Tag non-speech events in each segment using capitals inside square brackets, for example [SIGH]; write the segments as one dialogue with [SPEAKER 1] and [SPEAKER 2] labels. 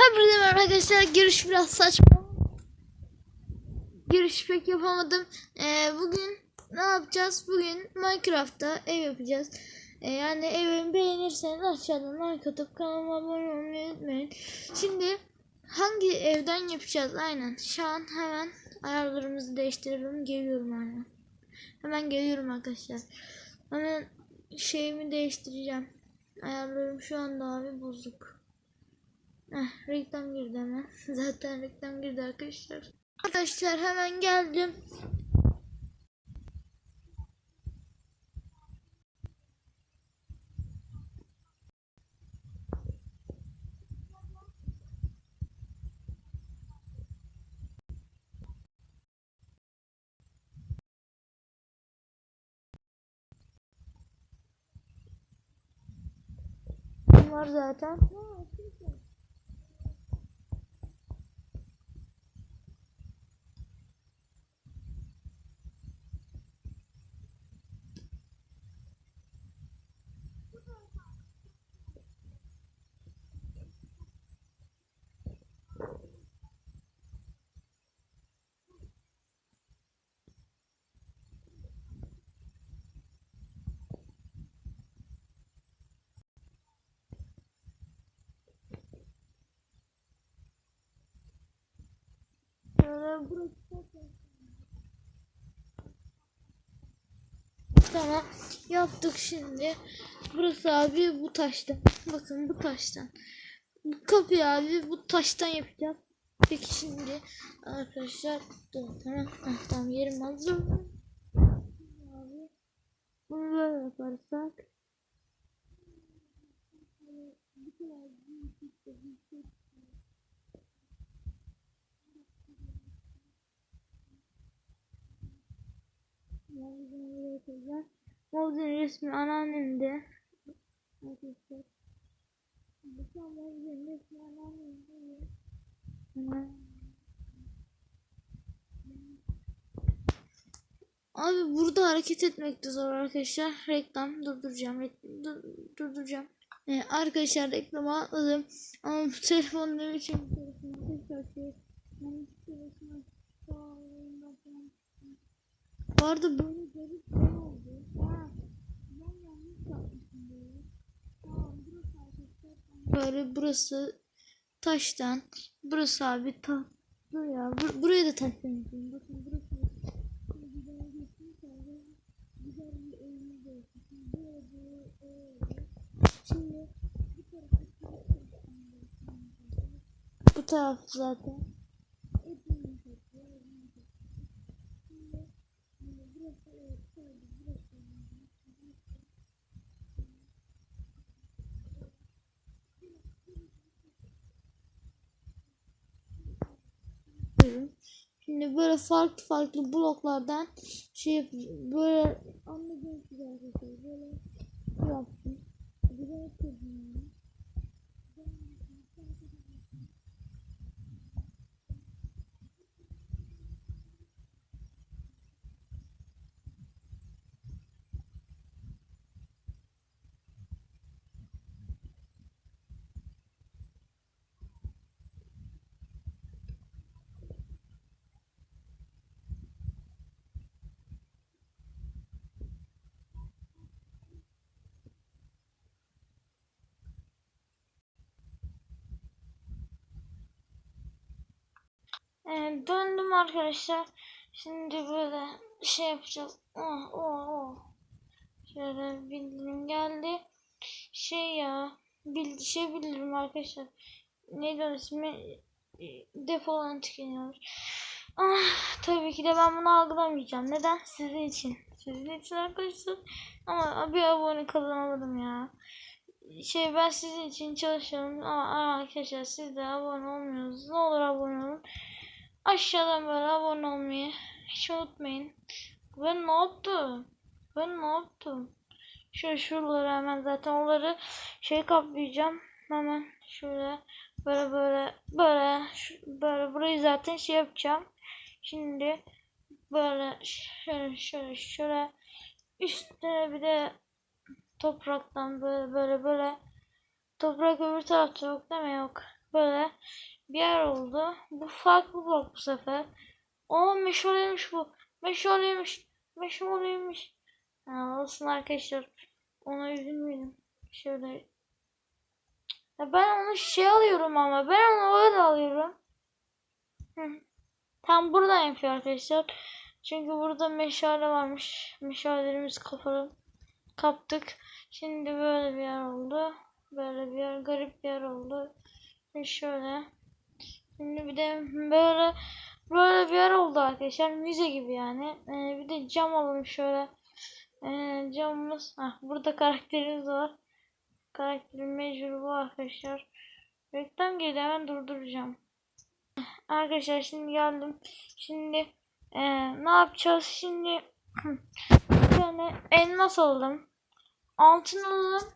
[SPEAKER 1] Hepinize arkadaşlar. Giriş biraz saçma. Giriş pek yapamadım. Ee, bugün ne yapacağız? Bugün Minecraft'ta ev yapacağız. Ee, yani evimi beğenirseniz aşağıdan like atıp kanalıma abone olmayı unutmayın. Şimdi hangi evden yapacağız? Aynen. Şu an hemen ayarlarımızı değiştirelim. Geliyorum hemen. Hemen geliyorum arkadaşlar. Hemen şeyimi değiştireceğim. Ayarlarım şu anda abi bozuk. Heh, reklam girdi hemen. [LAUGHS] Zaten reklam girdi arkadaşlar. Arkadaşlar hemen geldim. Var zaten. Şöyle burası Tamam yaptık şimdi. Burası abi bu taştan. Bakın bu taştan. Bu kapıyı abi bu taştan yapacağız. Peki şimdi arkadaşlar dur tamam ah, tamam yerim hazır. Abi bunu böyle yaparsak. Mavzunu buraya Mavzunun resmi anneannemde. Arkadaşlar. Bu Mavzunun resmi anneannemde. Abi burada hareket etmek de zor arkadaşlar. Reklam durduracağım. Dur- durduracağım. Ee, arkadaşlar reklamı atladım. Ama bu telefon ne biçim şey. Falan bu arada böyle garip bir şey oldu. Ha, ben yanlış yapmışım böyle. Tamam burası arkadaşlar. Böyle burası taştan. Burası abi ta. Ya bur buraya da taştan yapayım. Bakın burası. Güzel geçtim sonra güzel bir evimiz olsun. Şimdi böyle böyle böyle. Şimdi bu tarafa bu taraf zaten. Hepimiz yapıyor. hepimiz yapıyor. Şimdi burası evet sadece burası. Buyurun. Şimdi böyle farklı farklı bloklardan şey böyle anladığınız gibi böyle şey yaptım. Güzel çözüm. Ee, döndüm arkadaşlar. Şimdi böyle şey yapacağız. Oh, oh, oh. Şöyle bildirim geldi. Şey ya. Bildi şey bildirim arkadaşlar. Neydi onun ismi? Ee, Depodan tükeniyor. Ah, tabii ki de ben bunu algılamayacağım. Neden? Sizin için. Sizin için arkadaşlar. Ama bir abone kazanamadım ya. Şey ben sizin için çalışıyorum ama arkadaşlar siz de abone olmuyorsunuz. Ne olur abone olun. Aşağıdan böyle abone olmayı hiç unutmayın. Ben ne yaptım? Ben ne yaptım? Şöyle şuraları hemen zaten onları şey kaplayacağım. Hemen şöyle böyle böyle böyle böyle burayı zaten şey yapacağım. Şimdi böyle şöyle şöyle şöyle üstüne bir de topraktan böyle böyle böyle toprak öbür tarafta yok değil mi? Yok. böyle bir yer oldu. Bu farklı blok bu sefer. O meşaleymiş bu. Meşaleymiş. Meşaleymiş. Ha, olsun arkadaşlar. Ona üzülmeyin. Şöyle. Ya ben onu şey alıyorum ama. Ben onu öyle alıyorum. Tam burada yapıyor arkadaşlar. Çünkü burada meşale varmış. Meşalelerimiz kapalı. Kaptık. Şimdi böyle bir yer oldu. Böyle bir yer. Garip bir yer oldu. Ve şöyle. Şimdi bir de böyle böyle bir yer oldu arkadaşlar. Müze gibi yani. Ee, bir de cam alalım şöyle. Ee, camımız. Heh, burada karakterimiz var. Karakterin mecbur bu arkadaşlar. Reklam geliyor hemen durduracağım. Arkadaşlar şimdi geldim. Şimdi e, ne yapacağız? Şimdi [CLEARS THROAT] bir tane elmas aldım. Altın alalım.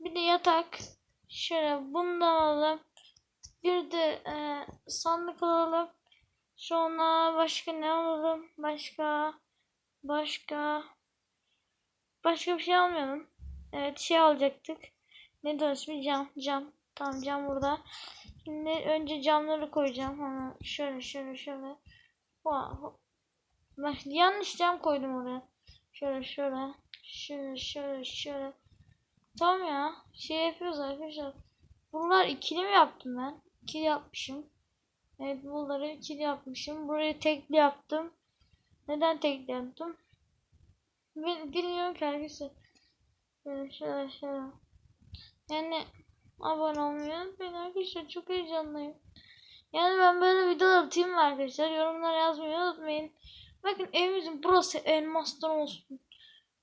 [SPEAKER 1] Bir de yatak. Şöyle bundan alalım. Bir de e, sandık alalım. Sonra başka ne alalım? Başka başka başka bir şey almayalım. Evet şey alacaktık. Ne bir cam cam. Tamam cam burada. Şimdi önce camları koyacağım. Hemen şöyle şöyle şöyle. Wow. Yanlış cam koydum oraya. Şöyle şöyle. Şöyle şöyle şöyle. Tamam ya. Şey yapıyoruz arkadaşlar. Bunlar ikili mi yaptım ben? İkili yapmışım. Evet bunları ikili yapmışım. Burayı tekli yaptım. Neden tekli yaptım? Ben bilmiyorum ki arkadaşlar. Şöyle şöyle. Yani abone olmayı unutmayın arkadaşlar. Çok heyecanlıyım. Yani ben böyle videolar atayım mı arkadaşlar? Yorumlar yazmayı unutmayın. Bakın evimizin burası elmastan olsun.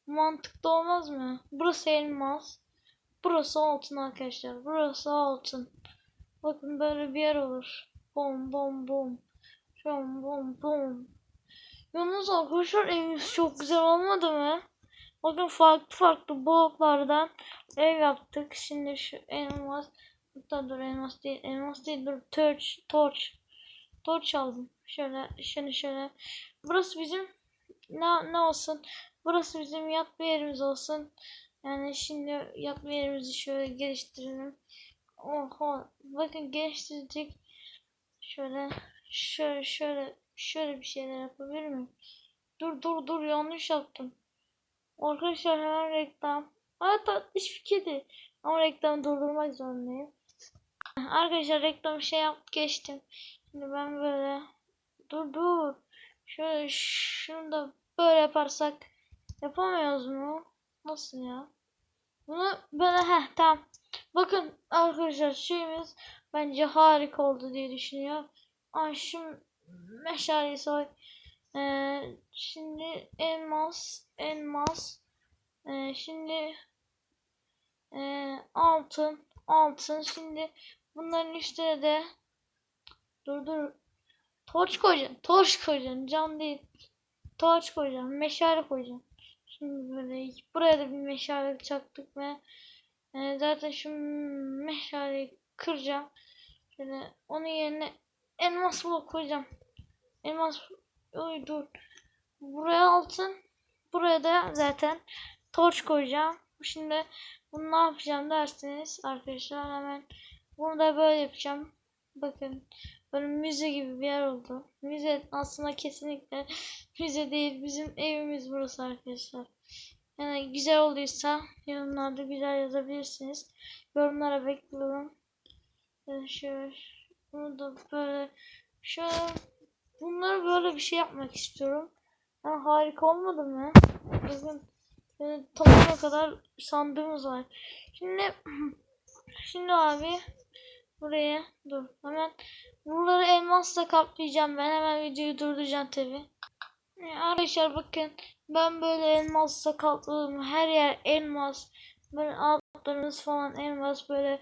[SPEAKER 1] Mantıklı olmaz mı? Burası elmas. Burası altın arkadaşlar. Burası altın. Bakın böyle bir yer olur. Bom bom bom. Bom bom bom. Yalnız arkadaşlar evimiz çok güzel olmadı mı? Bakın farklı farklı bloklardan ev yaptık. Şimdi şu elmas. Hatta dur elmas değil. Elmas değil dur. Torch. Torch. Torch aldım. Şöyle şöyle şöyle. Burası bizim ne, ne olsun? Burası bizim yatma yerimiz olsun. Yani şimdi yatma yerimizi şöyle geliştirelim. Oho. Bakın geliştirdik. Şöyle şöyle şöyle şöyle bir şeyler yapabilir miyim? Dur dur dur yanlış yaptım. Arkadaşlar hemen reklam. Aa tatlış bir kedi. Ama reklamı durdurmak zorundayım. Arkadaşlar reklam şey yaptım geçtim. Şimdi ben böyle dur dur. Şöyle şunu da böyle yaparsak yapamıyoruz mu? Nasıl ya? Bunu böyle heh tamam. Bakın arkadaşlar şeyimiz bence harika oldu diye düşünüyorum. Ay şu meşaleyi soy. Ee, şimdi elmas, elmas. Ee, şimdi e, altın, altın. Şimdi bunların üstüne de dur dur. Torç koyacağım. Torç koyacağım. Cam değil. Torç koyacağım. Meşale koyacağım. Şimdi böyle buraya da bir meşale çaktık ve e, zaten şu meşaleyi kıracağım. Şöyle onun yerine elmas blok koyacağım. Elmas Oy dur. Buraya altın. Buraya da zaten torç koyacağım. Şimdi bunu ne yapacağım derseniz arkadaşlar hemen bunu da böyle yapacağım. Bakın böyle müze gibi bir yer oldu. Müze aslında kesinlikle müze değil. Bizim evimiz burası arkadaşlar. Yani güzel olduysa yorumlarda güzel yazabilirsiniz. Yorumlara bekliyorum. Yani şöyle bunu da böyle şöyle bunları böyle bir şey yapmak istiyorum. Yani harika olmadı mı? Bizim e, tamına kadar sandığımız var. Şimdi [CLEARS THROAT] şimdi abi buraya dur hemen buraları elmasla kaplayacağım ben hemen videoyu durduracağım tabi. Arkadaşlar bakın ben böyle elmasla kapladım her yer elmas böyle altlarımız falan elmas böyle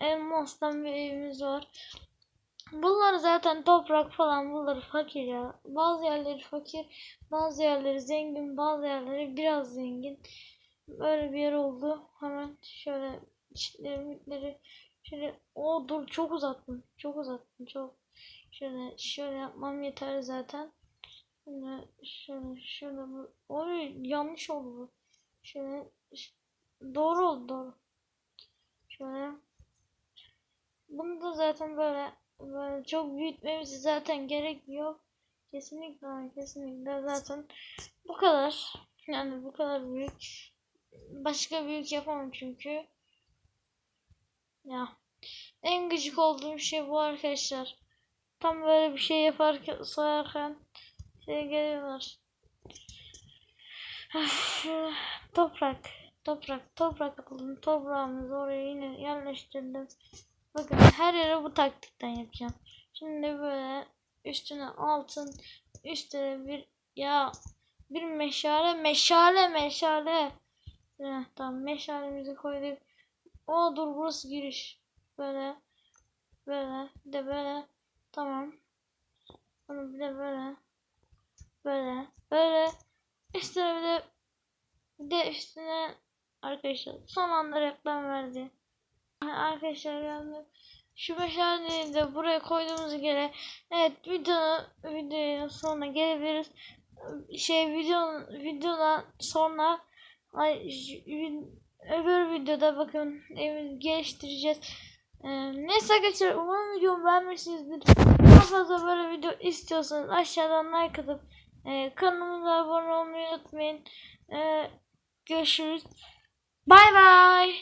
[SPEAKER 1] elmastan bir evimiz var. Bunlar zaten toprak falan bunları fakir ya. Bazı yerleri fakir, bazı yerleri zengin, bazı yerleri biraz zengin. Böyle bir yer oldu. Hemen şöyle çitleri şöyle o dur çok uzattım. Çok uzattım çok. Şöyle şöyle yapmam yeter zaten. Şöyle şöyle şöyle bu. Oy yanlış oldu bu. Şöyle doğru oldu doğru. Şöyle bunu da zaten böyle, böyle çok büyütmemiz zaten gerek yok. Kesinlikle kesinlikle zaten bu kadar. Yani bu kadar büyük. Başka büyük yapamam çünkü. Ya en gıcık olduğum şey bu arkadaşlar. Tam böyle bir şey yaparken sayarken şey geliyorlar. [SIGHS] toprak, toprak, toprak aldım. Toprağımızı oraya yine yerleştirdim. Bakın her yere bu taktikten yapacağım. Şimdi böyle üstüne altın, üstüne bir ya bir meşale, meşale, meşale. Heh, tamam meşalemizi koyduk. O dur burası giriş. Böyle, böyle, bir de böyle. Tamam. Bunu bir de böyle, böyle, böyle. Bir de bir de üstüne arkadaşlar son anda reklam verdi. Arkadaşlar yani şu meşaleyi de buraya koyduğumuz göre evet video videonun sonuna gelebiliriz. Şey video videodan sonra ay, öbür videoda bakın evi geliştireceğiz. Ee, neyse arkadaşlar umarım videomu beğenmişsinizdir. Daha fazla böyle video istiyorsanız aşağıdan like atıp e, kanalımıza abone olmayı unutmayın. Ee, görüşürüz. Bay bay.